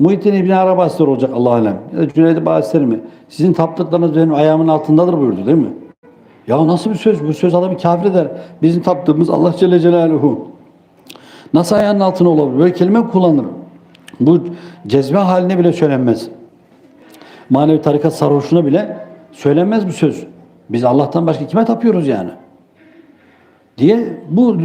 Muhittin İbni Arabas'tır olacak Allah alem. Ya da Cüneyd-i mi? Sizin taptıklarınız benim ayağımın altındadır buyurdu değil mi? Ya nasıl bir söz? Bu söz adamı kafir eder. Bizim taptığımız Allah Celle Celaluhu. Nasıl ayağının altına olabilir? Böyle kelime kullanır. Bu cezbe haline bile söylenmez. Manevi tarikat sarhoşuna bile söylenmez bu söz. Biz Allah'tan başka kime tapıyoruz yani? Diye bu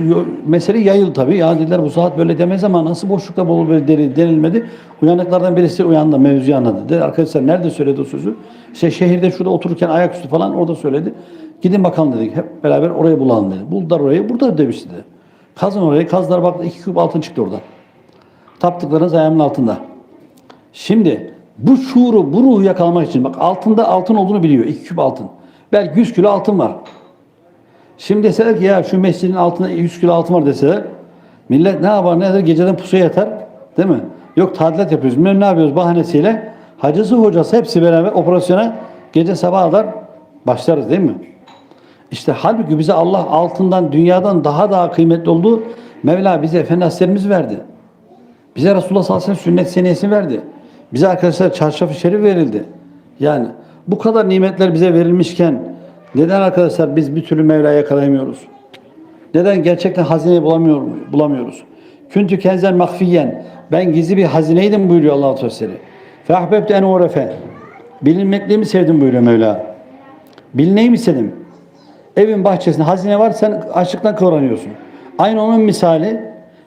mesele yayıl tabii. Ya dediler bu saat böyle demez ama nasıl boşlukta bolu böyle denilmedi. Uyanıklardan birisi uyandı, mevzuyu anladı. Dedi arkadaşlar nerede söyledi o sözü? İşte şehirde şurada otururken ayaküstü falan orada söyledi. Gidin bakalım dedik. Hep beraber orayı bulalım dedi. Buldular orayı. Burada demişti dedi. Kazın orayı. Kazdılar baktı iki küp altın çıktı oradan. Taptıklarınız ayağımın altında. Şimdi bu şuuru, bu ruhu yakalamak için bak altında altın olduğunu biliyor. iki küp altın. Belki 100 kilo altın var. Şimdi deseler ki ya şu mescidin altında 100 kilo altın var deseler millet ne yapar ne eder geceden pusuya yatar değil mi? Yok tadilat yapıyoruz bilmem ne yapıyoruz bahanesiyle hacısı hocası hepsi beraber operasyona gece sabaha kadar başlarız değil mi? İşte halbuki bize Allah altından dünyadan daha daha kıymetli olduğu Mevla bize Efendi verdi. Bize Resulullah sallallahu aleyhi ve sellem sünnet seniyesi verdi. Bize arkadaşlar çarşafı şerif verildi. Yani bu kadar nimetler bize verilmişken neden arkadaşlar biz bir türlü Mevla'yı yakalayamıyoruz? Neden gerçekten hazineyi bulamıyor, bulamıyoruz? Küntü kenzen mahfiyen. Ben gizli bir hazineydim buyuruyor Allah-u Teala. Fehbebte en urefe. Bilinmekliği mi sevdim buyuruyor Mevla. Bilineyi mi istedim? Evin bahçesinde hazine var sen açlıktan kıvranıyorsun. Aynı onun misali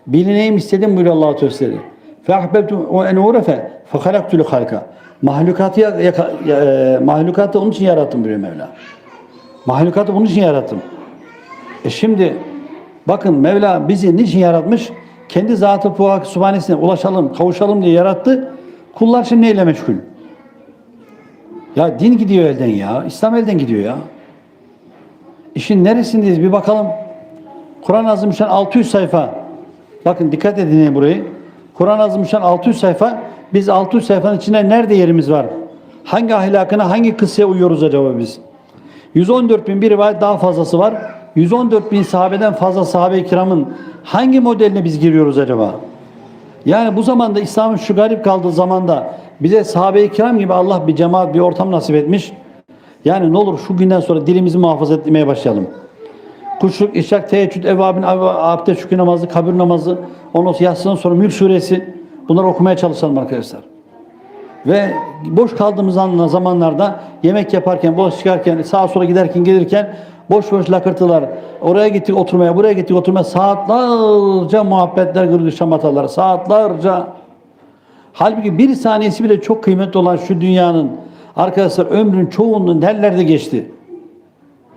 bilineyim istedim buyuruyor Allah-u Teala. Fehbebtu en urefe fehalaktul halka. Mahlukatı, ya, ya, ya- mahlukatı onun için yarattım buyuruyor Mevla. Mahlukatı bunun için yarattım. E şimdi bakın Mevla bizi niçin yaratmış? Kendi zatı fuhak subhanesine ulaşalım, kavuşalım diye yarattı. Kullar şimdi neyle meşgul? Ya din gidiyor elden ya. İslam elden gidiyor ya. İşin neresindeyiz bir bakalım. Kur'an-ı Azimüşşan 600 sayfa. Bakın dikkat edin burayı. Kur'an-ı Azimüşşan 600 sayfa. Biz 600 sayfanın içinde nerede yerimiz var? Hangi ahlakına, hangi kıssaya uyuyoruz acaba biz? 114 bin bir rivayet daha fazlası var. 114 bin sahabeden fazla sahabe-i kiramın hangi modeline biz giriyoruz acaba? Yani bu zamanda İslam'ın şu garip kaldığı zamanda bize sahabe-i kiram gibi Allah bir cemaat, bir ortam nasip etmiş. Yani ne olur şu günden sonra dilimizi muhafaza etmeye başlayalım. Kuşluk, işrak, teheccüd, evvabin, abde, şükür namazı, kabir namazı, ondan sonra yatsıdan sonra Mülk suresi bunları okumaya çalışalım arkadaşlar. Ve boş kaldığımız an- zamanlarda yemek yaparken, boş çıkarken, sağa sola giderken, gelirken boş boş lakırtılar. Oraya gittik oturmaya, buraya gittik oturmaya. Saatlerce muhabbetler, gırgır şamatalar. Saatlerce. Halbuki bir saniyesi bile çok kıymetli olan şu dünyanın arkadaşlar ömrün çoğunluğu nerelerde geçti?